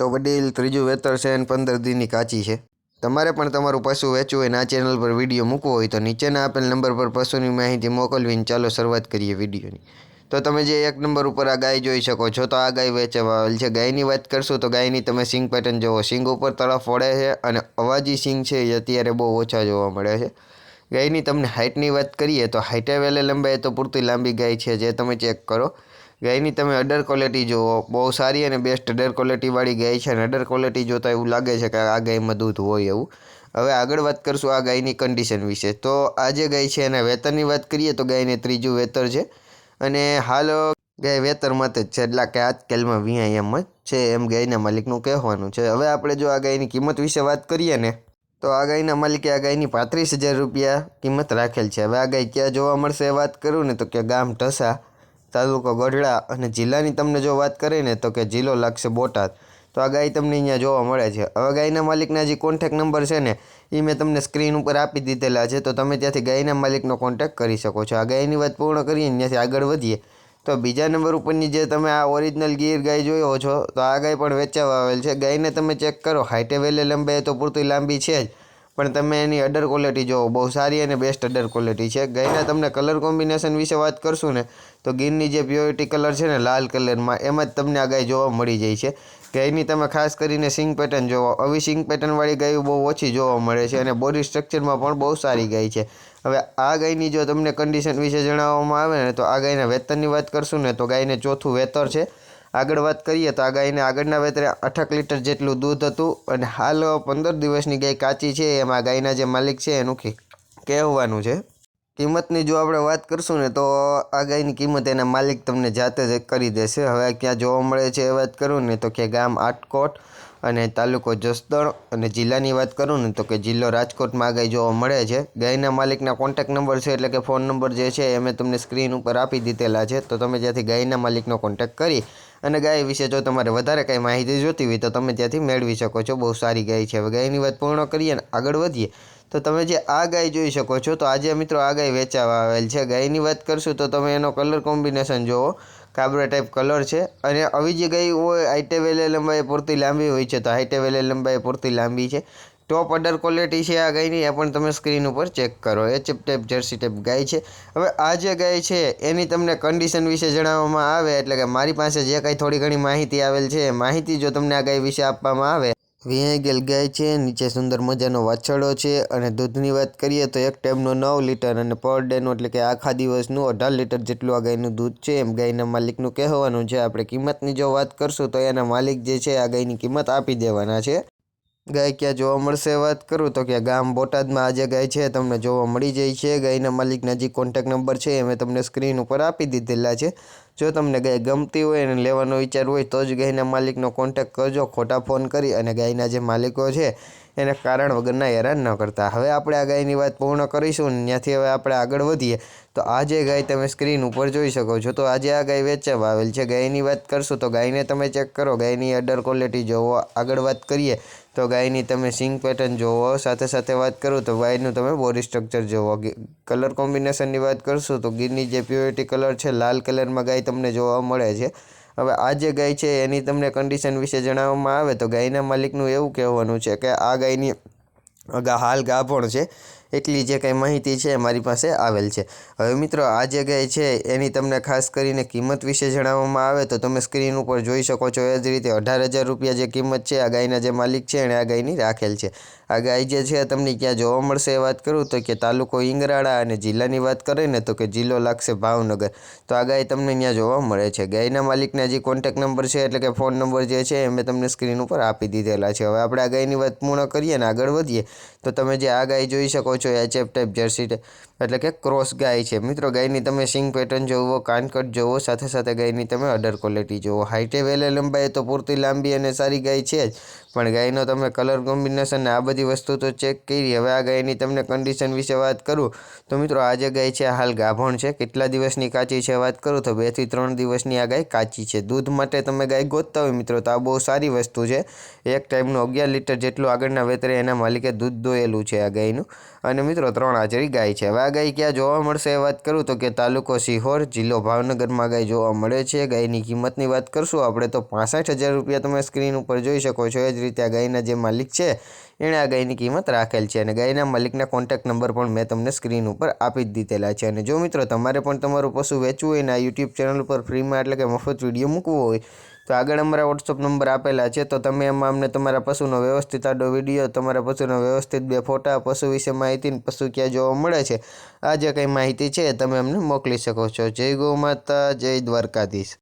તો વડીલ, ત્રીજું વેતર છે અને પંદર દિનની કાચી છે. તમારે પણ તમારું પશુ વેચવું હોય અને આ ચેનલ પર વીડિયો મૂકવો હોય તો નીચેના આપેલ નંબર પર પશુની માહિતી મોકલવીને ચાલો શરૂઆત કરીએ વિડીયોની તો તમે જે એક નંબર ઉપર આ ગાય જોઈ શકો છો, તો આ ગાય વેચવા આવેલ છે. ગાયની વાત કરશું તો ગાયની તમે સિંગ પેટર્ન જુઓ સિંગ ઉપર તળફ વળે છે અને અવાજી સિંગ છે એ અત્યારે બહુ ઓછા જોવા મળે છે. ગાયની તમને હાઇટની વાત કરીએ તો હાઇટે વેલે લંબાઈ તો પૂરતી લાંબી ગાય છે જે તમે ચેક કરો. ગાયની તમે અડર ક્વોલિટી જુઓ. બહુ સારી અને બેસ્ટ અડર ક્વોલિટીવાળી ગાય છે અને અડર ક્વોલિટી જોતાં એવું લાગે છે કે આ ગાયમાં દૂધ હોય એવું. હવે આગળ વાત કરશું આ ગાયની કન્ડિશન વિશે. તો આ જે ગાય છે એના વેતરની વાત કરીએ તો ગાયને ત્રીજું વેતર છે. અને હાલ ગાય વેતર માટે જ છે. એટલે કે આજકાલમાં વિયા એમ જ છે એમ ગાયના માલિકનું કહેવાનું છે. હવે આપણે જો આ ગાયની કિંમત વિશે વાત કરીએ ને, તો આ ગાયના માલિકે આ ગાયની પાંત્રીસ હજાર રૂપિયા કિંમત રાખેલ છે. હવે આ ગાય ક્યાં જોવા મળશે વાત કરું ને, તો કે ગામ ઢસા. તાલુકો ગઢડા અને જિલ્લાની તમને જો વાત કરીએ ને તો કે જિલ્લો લાગશે બોટાદ. તો આ ગાય તમને અહીંયા જોવા મળે છે. હવે ગાયના માલિકના જે કોન્ટેક નંબર છે ને એ મેં તમને સ્ક્રીન ઉપર આપી દીધેલા છે. તો તમે ત્યાંથી ગાયના માલિકનો કોન્ટેક કરી શકો છો. આ ગાયની વાત પૂર્ણ કરીએ ત્યાંથી આગળ વધીએ. તો બીજા નંબર ઉપરની જે તમે આ ઓરિજિનલ ગીર ગાય જોયો છો, તો આ ગાય પણ વેચાવા આવેલ છે. ગાયને તમે ચેક કરો. હાઇટે વેલે લંબાઈ તો પૂરતી લાંબી છે જ. પણ તમે એની અડર ક્વોલિટી જુઓ બહુ સારી અને બેસ્ટ અડર ક્વોલિટી છે. ગાયના તમને કલર કોમ્બિનેશન વિશે વાત કરશું ને, તો ગીરની જે પ્યોરિટી કલર છે ને, લાલ કલરમાં એમાં જ તમને આ ગાય જોવા મળી જાય છે. ગાયની તમે ખાસ કરીને સિંગ પેટર્ન જોવો આવી સિંગ પેટર્નવાળી ગાયો બહુ ઓછી જોવા મળે છે અને બોડી સ્ટ્રક્ચરમાં પણ બહુ સારી ગાય છે. હવે આ ગાયની જો તમને કન્ડિશન વિશે જણાવવામાં આવે ને, તો આ ગાયના વેતરની વાત કરશું ને, તો ગાયને ચોથું વેતર છે. આગળ વાત કરીએ તો આ ગાયને આગળના વેતરે અઠક લીટર જેટલું દૂધ હતું અને હાલ પંદર દિવસની ગાય કાચી છે, એમાં ગાયના જે માલિક છે એનું કહેવાનું છે. કિંમતની જો આપણે વાત કરશું ને તો આ ગાયની કિંમત એના માલિક તમને જાતે જ કરી દેશે. હવે ક્યાં જોવા મળે છે એ વાત કરું ને તો કે ગામ આટકોટ અને તાલુકો જસદણ અને જિલ્લાની વાત કરું ને તો કે જિલ્લો રાજકોટમાં આ ગાય જોવા મળે છે. ગાયના માલિકના કોન્ટેક નંબર છે એટલે કે ફોન નંબર જે છે એ મેં તમને સ્ક્રીન ઉપર આપી દીધેલા છે. તો તમે જ્યાંથી ગાયના માલિકનો કોન્ટેક કરી અને ગાય વિશે જો તમારે વધારે કંઈ માહિતી જોતી હોય તો તમે ત્યાંથી મેળવી શકો છો. બહુ સારી ગાય છે. હવે ગાયની વાત પૂર્ણ કરીએ અને આગળ વધીએ, તો તમે જે આ ગાય જોઈ શકો છો, તો આજે મિત્રો આ ગાય વેચાવા આવેલ છે. ગાયની વાત કરશું તો તમે એનો કલર કોમ્બિનેશન જુઓ. કાબરા ટાઈપ કલર છે અને આવી જે ગાય હોય, હાઈટે વેલે લંબાઈ પૂરતી લાંબી હોય છે, તો હાઈટે વેલે લંબાઈ પૂરતી લાંબી છે. ટોપ અડર ક્વોલિટી છે આ ગાયની. એ પણ તમે સ્ક્રીન ઉપર ચેક કરો. એ ટેપ જર્સી ટેપ ગાય છે. હવે આ જે ગાય છે, એની તમને કન્ડિશન વિશે જણાવવામાં આવે, એટલે કે મારી પાસે જે કાંઈ થોડી ઘણી માહિતી આવેલ છે માહિતી જો તમને આ ગાય વિશે આપવામાં આવે. વિહેગેલ ગાય છે, નીચે સુંદર મજાનો વાછડો છે, અને દૂધની વાત કરીએ તો એક ટાઈમનો નવ લીટર અને પર ડેનું એટલે કે આખા દિવસનું અઢાર લીટર જેટલું આ ગાયનું દૂધ છે. એમ ગાયના માલિકનું કહેવાનું છે, આપણે કિંમતની જો વાત કરશું, તો એના માલિક જે છે, આ ગાયની કિંમત આપી દેવાના છે. ગાય ક્યાં જોવા મળશે વાત કરું તો કે ગામ બોટાદમાં આજે ગાય છે, તમને જોવા મળી જાય છે. ગાયના માલિકના જે કોન્ટેક નંબર છે, એ મેં તમને સ્ક્રીન ઉપર આપી દીધેલા છે. જો તમને ગાય ગમતી હોય અને લેવાનો વિચાર હોય તો જ ગાયના માલિકનો કોન્ટેક કરજો. ખોટા ફોન કરી અને ગાયના જે માલિકો છે, એને કારણ વગરના હેરાન ન કરતા. હવે આપણે આ ગાયની વાત પૂર્ણ કરીશું અને ત્યાંથી હવે આપણે આગળ વધીએ. તો આ જે ગાય તમે સ્ક્રીન ઉપર જોઈ શકો છો, તો આજે આ ગાય વેચવા આવેલ છે. ગાયની વાત કરશું તો ગાયને તમે ચેક કરો. ગાયની અડર ક્વોલિટી જોવો. આગળ વાત કરીએ. તો ગાયની તમે સિંગ પેટર્ન જોવો, સાથે સાથે વાત કરું તો ગાયનું તમે બોડી સ્ટ્રક્ચર જોવો. કલર કોમ્બિનેશનની વાત કરશું તો ગીરની જે પ્યોરિટી કલર છે, લાલ કલરમાં ગાય તમને જોવા મળે છે. હવે આ જે ગાય છે, એની તમને કન્ડિશન વિશે જણાવવામાં આવે તો ગાયના માલિકનું એવું કહેવાનું છે કે આ ગાયની હાલ ગાભણ છે. એટલી જે કંઈ માહિતી છે મારી પાસે આવેલ છે. હવે મિત્રો, આ જે ગાય છે એની તમને ખાસ કરીને કિંમત વિશે જણાવવામાં આવે તો તમે સ્ક્રીન ઉપર જોઈ શકો છો એ જ રીતે અઢાર હજાર રૂપિયા જે કિંમત છે, આ ગાયના જે માલિક છે એણે આ ગાયની રાખેલ છે. આ ગાય જે છે તમને ક્યાં જોવા મળશે એ વાત કરું તો કે તાલુકો ઇંગરાળા અને જિલ્લાની વાત કરીએ ને તો કે જિલ્લો લાગશે ભાવનગર. તો આ ગાય તમને ત્યાં જોવા મળે છે. ગાયના માલિકના જે કોન્ટેક નંબર છે એટલે કે ફોન નંબર જે છે એ મેં તમને સ્ક્રીન ઉપર આપી દીધેલા છે. હવે આપણે આ ગાયની વાત પૂર્ણ કરીએ ને આગળ વધીએ તો તમે જે આ ગાય જોઈ શકો છો એ ચેપ ટાઈપ જર્સી એટલે કે ક્રોસ ગાય છે. મિત્રો, ગાયની તમે સિંગ પેટર્ન જોવો, કાનકટ જોવો, સાથે સાથે ગાયની તમે અડર ક્વોલિટી જોવો. હાઇટે વેલે લંબાઈ તો પૂરતી લાંબી અને સારી ગાય છે જ. પણ ગાયનો તમે કલર કોમ્બિનેશન આ બધી બધી વસ્તુ તો ચેક કરી. હવે આ ગાયની તમને કન્ડિશન વિશે વાત કરું. તો મિત્રો, આ જે ગાય છે હાલ ગાભણ છે. કેટલા દિવસની કાચી છે વાત કરું? તો બેથી ત્રણ દિવસની આ ગાય કાચી છે. દૂધ માટે તમે ગાય ગોતતા હોય મિત્રો, તો આ બહુ સારી વસ્તુ છે. એક ટાઈમનું અગિયાર લીટર જેટલું આગળના વેતરે એના માલિકે દૂધ દોયેલું છે આ ગાયનું. અને મિત્રો, ત્રણ હાજરી ગાય છે. હવે આ ગાય ક્યાં જોવા મળશે એ વાત કરું? તો કે તાલુકો સિહોર જિલ્લો ભાવનગરમાં ગાય જોવા મળે છે. ગાયની કિંમતની વાત કરશું. આપણે તો પાસઠ હજાર રૂપિયા તમે સ્ક્રીન ઉપર જોઈ શકો છો. એ જ રીતે આ ગાયના જે માલિક છે, એણે આ ગાયની કિંમત રાખેલ છે અને ગાયના માલિકના કોન્ટેક્ટ નંબર પણ મેં તમને સ્ક્રીન ઉપર આપી જ દીધેલા છે. અને જો મિત્રો તમારે પણ તમારું પશુ વેચવું હોય ને આ યુટ્યુબ ચેનલ ઉપર ફ્રીમાં એટલે કે મફત વીડિયો મૂકવો હોય, તો આગળ અમારા વોટ્સઅપ નંબર આપેલા છે. તો તમે એમાં અમને તમારા પશુનો વ્યવસ્થિત આડો વીડિયો તમારા પશુનો વ્યવસ્થિત બે ફોટા, પશુ વિશે માહિતી પશુ ક્યાં જોવા મળે છે, આ જે કંઈ માહિતી છે તમે અમને મોકલી શકો છો. જય ગૌ માતા, જય દ્વારકાધીશ.